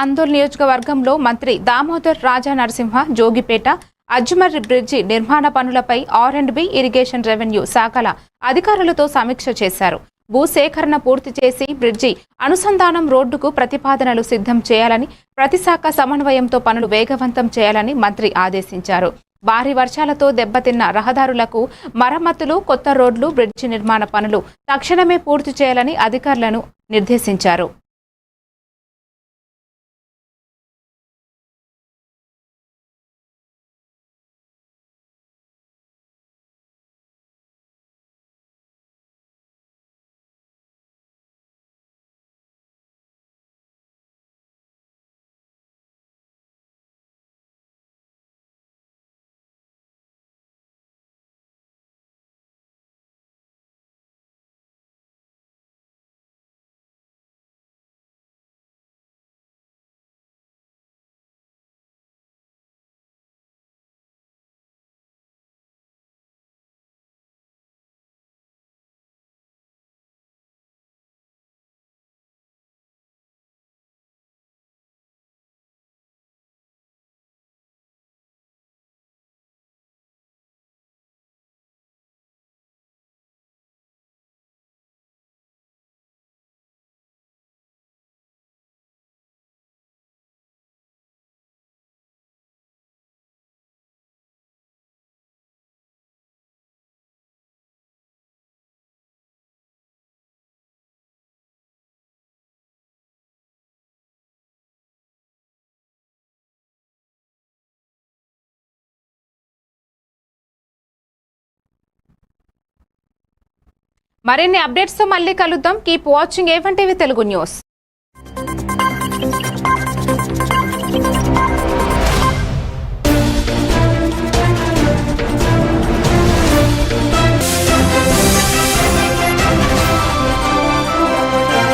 ఆందోళన నియోజకవర్గంలో మంత్రి దామోదర్ రాజా నరసింహ జోగిపేట అజ్మర్ బ్రిడ్జి నిర్మాణ పనులపై R and B irrigation revenue శాఖల అధికారులతో సమీక్ష చేశారు. భూసేకరణ పూర్తి చేసి బ్రిడ్జి అనుసంధానం రోడ్డుకు ప్రతిపాదనలు సిద్ధం చేయాలని ప్రతి శాఖ సమన్వయంతో పనులు వేగవంతం చేయాలని మంత్రి ఆదేశించారు. భారీ వర్షాలతో దెబ్బతిన్న రహదారులకు మరమ్మతులు కొత్త రోడ్లు బ్రిడ్జి నిర్మాణ పనులు తక్షణమే పూర్తి చేయాలని అధికారులను నిర్దేశించారు. మరిన్ని అప్డేట్స్తో మళ్ళీ కలుద్దాం. కీప్ వాచింగ్ ఏవంటేవి తెలుగు న్యూస్